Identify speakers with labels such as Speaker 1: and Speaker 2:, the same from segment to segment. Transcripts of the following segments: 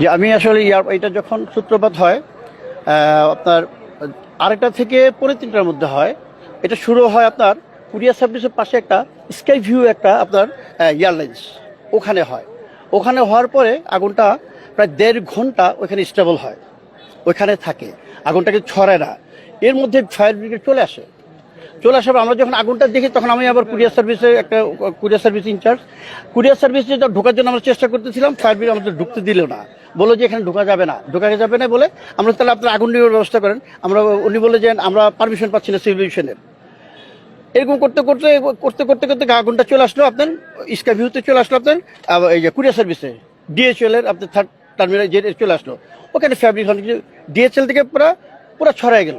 Speaker 1: যে আমি আসলে ইয়ার- এটা যখন সূত্রপাত হয় আপনার আরেকটা থেকে পরে তিনটার মধ্যে হয়। এটা শুরু হয় আপনার কুরিয়ার সার্ভিসের পাশে একটা স্কাই ভিউ একটা আপনার এয়ারলাইন্স। ওখানে হয়। ওখানে হওয়ার পরে আগুনটা প্রায় দেড় ঘণ্টা ওখানে স্টেবল হয়। ওইখানে থাকে। আগুনটাকে ছড়ায় না। এর মধ্যে ফায়ার ব্রিগেড চলে আসে। চলে আসার আমরা যখন আগুনটা দেখি, তখন আমি আবার কুরিয়ার সার্ভিসে একটা, কুরিয়ার সার্ভিস ইনচার্জ কুরিয়ার সার্ভিসে ঢোকার জন্য আমরা চেষ্টা করতেছিলাম ফায়ার ব্রিগেড আমাদের ঢুকতে দিল না। বলল যে এখানে ঢোকা যাবে না। ঢোকা যাবে না বলে আমরা তাহলে আপনার আগুন নেওয়ার ব্যবস্থা করেন। আমরা, উনি বলে যে আমরা পারমিশন পাচ্ছি না সিভিলেশনের এরকম করতে করতে করতে করতে করতে আগুনটা চলে আসলো আপনার স্কাই ভিউতে চলে আসলো আপনার এই যে কুরিয়ার সার্ভিসে। ডিএচএল এর আপনার থার্ড টার্মিনাল যে চলে আসলো। ওখানে ফ্যাব্রিক ডিএচএল থেকে পুরো পুরো ছড়ায় গেল।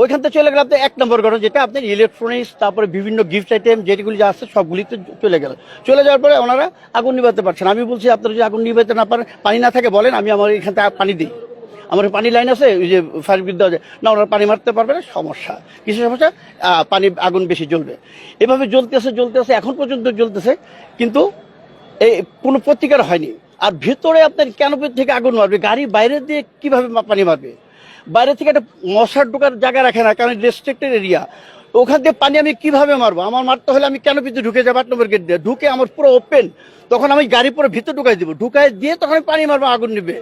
Speaker 1: ওইখান থেকে চলে গেল আপনার এক নম্বর ঘটনা যেটা আপনার ইলেকট্রনিক্স তারপরে বিভিন্ন গিফট আইটেম যেগুলি যা আছে সবগুলিতে চলে গেল। চলে যাওয়ার পরে ওনারা আগুন নিভাতে পারছেন। আমি বলছি, আপনারা যদি আগুন নিভাতে না পারেন, পানি না থাকে বলেন, আমি আমার এখান থেকে পানি দিই। আমার পানি লাইন আছে, ওই যে ফায়ার ব্রিগেড যায় না, ওনারা পানি মারতে পারবে না, সমস্যা। কিছু সমস্যা পানি, আগুন বেশি জ্বলবে। এভাবে জ্বলতেছে জ্বলতেছে এখন পর্যন্ত জ্বলতেছে, কিন্তু এই কোনো প্রতিকার হয়নি। আর ভেতরে আপনার ক্যানোপি থেকে আগুন মারবে। গাড়ি বাইরে দিয়ে কীভাবে পানি মারবে? বাইরে থেকে একটা মশার ঢোকার জায়গা রাখে না কারণ রেস্ট্রিক্টেড এরিয়া ওখান থেকে পানি আমি কীভাবে মারবো? আমার মারতে হলে আমি ক্যানোপিতে ঢুকে যাব? আট নম্বর গেট দিয়ে। ঢুকে আমার পুরো ওপেন তখন আমি গাড়ি পুরো ভিতরে ঢুকাই দিব। ঢুকাই দিয়ে তখন আমি পানি মারবো আগুন নিবে।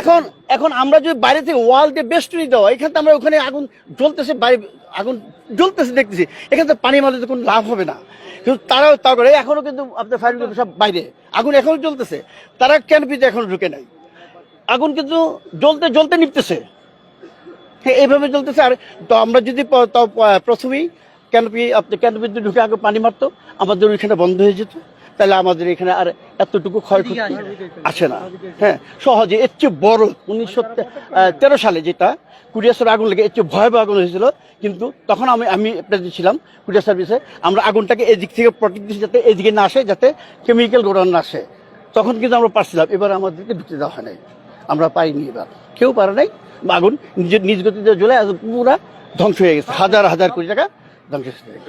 Speaker 1: এখন এখন আমরা যদি বাইরে থেকে ওয়াল দিয়ে বেস্টরি দেওয়া এখান থেকে আমরা ওখানে আগুন জ্বলতেছে বাইরে আগুন জ্বলতেছে দেখতেছি। এখান থেকে পানি মারলে তো কোনো লাভ হবে না। কিন্তু তারাও তা করে। এখনও কিন্তু আপনার ফায়ার সব বাইরে। আগুন এখনও জ্বলতেছে। তারা কেন ক্যানপিতে এখনও ঢুকে নাই? আগুন কিন্তু জ্বলতে জ্বলতে নিপতেছে। হ্যাঁ এইভাবে চলতেছে। আর তো আমরা যদি প্রথমেই ক্যানপি আপনি ক্যানপিতে ঢুকে আগে পানি মারতো আমাদের ওইখানে বন্ধ হয়ে যেত। তাহলে আমাদের এখানে আর এতটুকু ক্ষয়ক্ষতি আসে না। হ্যাঁ সহজে এর চেয়ে বড় উনিশশো তেরো সালে যেটা কুরিয়াসের আগুন লেগে এর চেয়ে ভয়াবহ আগুন হয়েছিল। কিন্তু তখন আমি আমি আপনাদের ছিলাম কুরিয়ার সার্ভিসে। আমরা আগুনটাকে এদিক থেকে প্রোটেক্ট দিচ্ছি যাতে এদিকে না আসে যাতে কেমিক্যাল গোডাউন না আসে। তখন কিন্তু আমরা পারছিলাম এবার আমাদেরকে ঢুকতে দেওয়া হয় নাই। আমরা পাইনি এবার। কেউ পারে নাই। আগুন নিজের নিজ গতিতে জ্বলে পুরা ধ্বংস হয়ে গেছে। হাজার হাজার কোটি টাকা ধ্বংস হয়ে